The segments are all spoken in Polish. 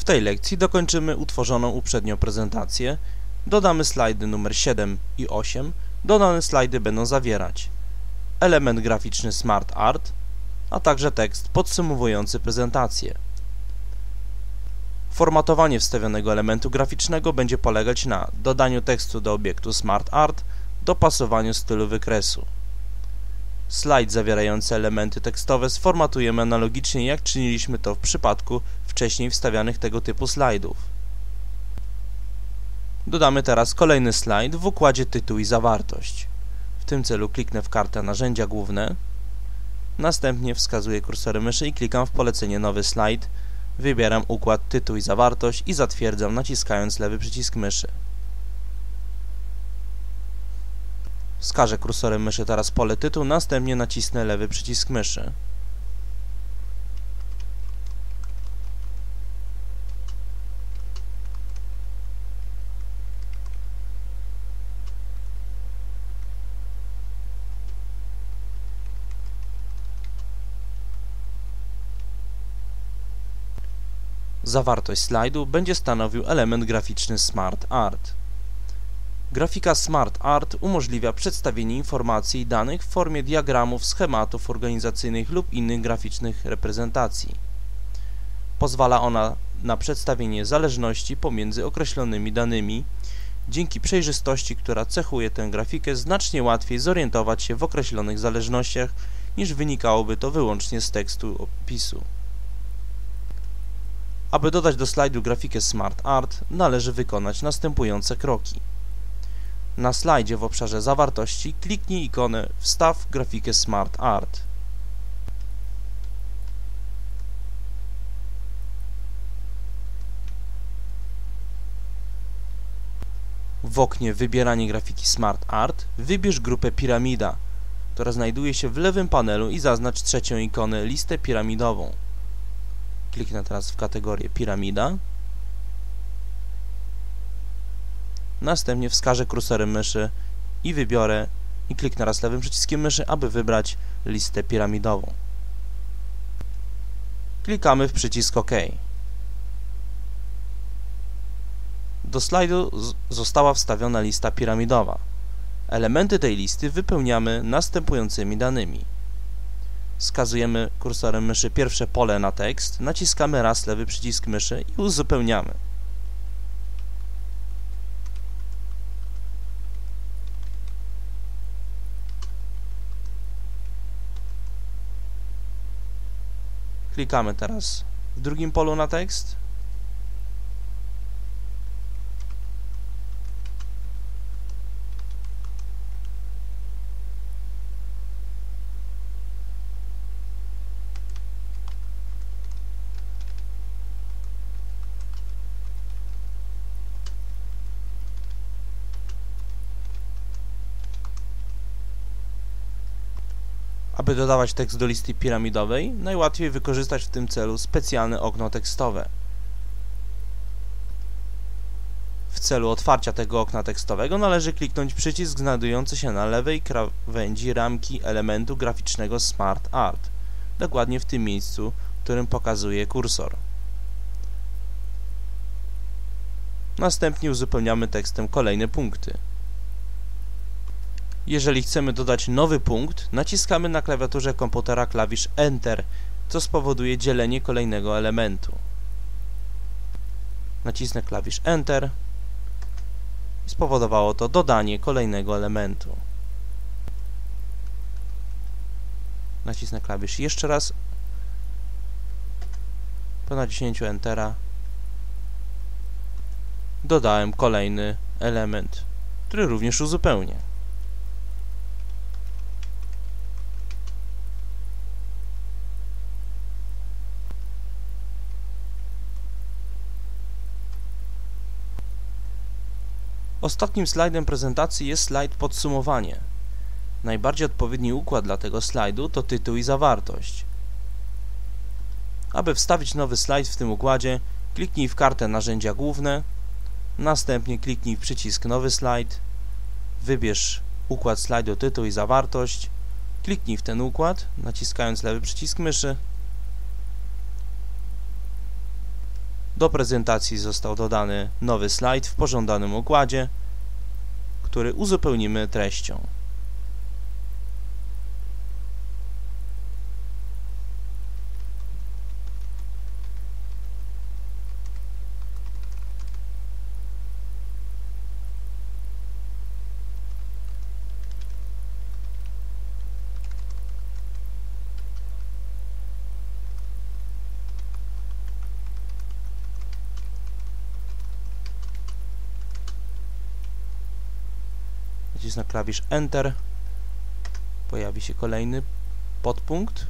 W tej lekcji dokończymy utworzoną uprzednio prezentację, dodamy slajdy numer 7 i 8. Dodane slajdy będą zawierać element graficzny Smart Art, a także tekst podsumowujący prezentację. Formatowanie wstawionego elementu graficznego będzie polegać na dodaniu tekstu do obiektu Smart Art, dopasowaniu stylu wykresu. Slajd zawierający elementy tekstowe sformatujemy analogicznie jak czyniliśmy to w przypadku wcześniej wstawianych tego typu slajdów. Dodamy teraz kolejny slajd w układzie tytuł i zawartość. W tym celu kliknę w kartę narzędzia główne, następnie wskazuję kursorem myszy i klikam w polecenie nowy slajd, wybieram układ tytuł i zawartość i zatwierdzam naciskając lewy przycisk myszy. Wskażę kursorem myszy teraz pole tytuł, następnie nacisnę lewy przycisk myszy. Zawartość slajdu będzie stanowił element graficzny Smart Art. Grafika Smart Art umożliwia przedstawienie informacji i danych w formie diagramów, schematów organizacyjnych lub innych graficznych reprezentacji. Pozwala ona na przedstawienie zależności pomiędzy określonymi danymi. Dzięki przejrzystości, która cechuje tę grafikę, znacznie łatwiej zorientować się w określonych zależnościach, niż wynikałoby to wyłącznie z tekstu opisu. Aby dodać do slajdu grafikę Smart Art, należy wykonać następujące kroki. Na slajdzie w obszarze zawartości kliknij ikonę Wstaw grafikę Smart Art. W oknie Wybieranie grafiki Smart Art wybierz grupę Piramida, która znajduje się w lewym panelu i zaznacz trzecią ikonę Listę piramidową. Kliknę teraz w kategorię Piramida Następnie wskażę kursorem myszy i wybiorę i kliknę raz lewym przyciskiem myszy, aby wybrać listę piramidową. Klikamy w przycisk OK. Do slajdu została wstawiona lista piramidowa. Elementy tej listy wypełniamy następującymi danymi. Wskazujemy kursorem myszy pierwsze pole na tekst, naciskamy raz lewy przycisk myszy i uzupełniamy. Klikamy teraz w drugim polu na tekst. Aby dodawać tekst do listy piramidowej, najłatwiej wykorzystać w tym celu specjalne okno tekstowe. W celu otwarcia tego okna tekstowego należy kliknąć przycisk znajdujący się na lewej krawędzi ramki elementu graficznego Smart Art, dokładnie w tym miejscu, w którym pokazuje kursor. Następnie uzupełniamy tekstem kolejne punkty. Jeżeli chcemy dodać nowy punkt, naciskamy na klawiaturze komputera klawisz Enter, co spowoduje dzielenie kolejnego elementu. Nacisnę klawisz Enter i spowodowało to dodanie kolejnego elementu. Nacisnę klawisz jeszcze raz. Po naciśnięciu Entera dodałem kolejny element, który również uzupełnię. Ostatnim slajdem prezentacji jest slajd podsumowanie. Najbardziej odpowiedni układ dla tego slajdu to tytuł i zawartość. Aby wstawić nowy slajd w tym układzie, kliknij w kartę narzędzia główne, następnie kliknij w przycisk nowy slajd, wybierz układ slajdu tytuł i zawartość, kliknij w ten układ, naciskając lewy przycisk myszy Do prezentacji został dodany nowy slajd w pożądanym układzie, który uzupełnimy treścią. Nacisnę klawisz Enter. Pojawi się kolejny podpunkt.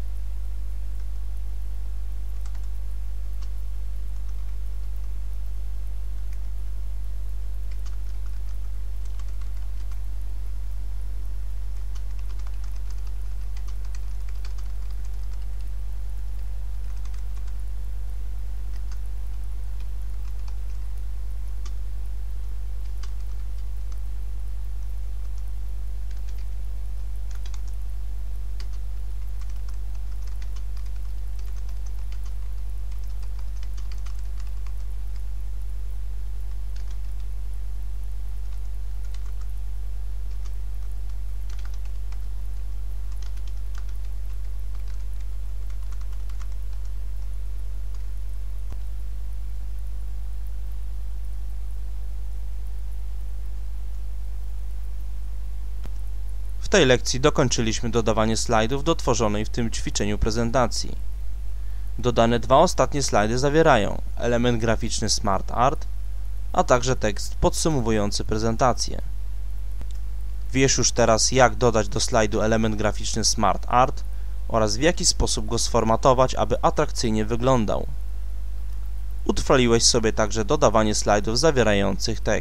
Tej lekcji dokończyliśmy dodawanie slajdów do tworzonej w tym ćwiczeniu prezentacji. Dodane dwa ostatnie slajdy zawierają element graficzny Smart Art, a także tekst podsumowujący prezentację. Wiesz już teraz jak dodać do slajdu element graficzny Smart Art oraz w jaki sposób go sformatować, aby atrakcyjnie wyglądał. Utrwaliłeś sobie także dodawanie slajdów zawierających tekst.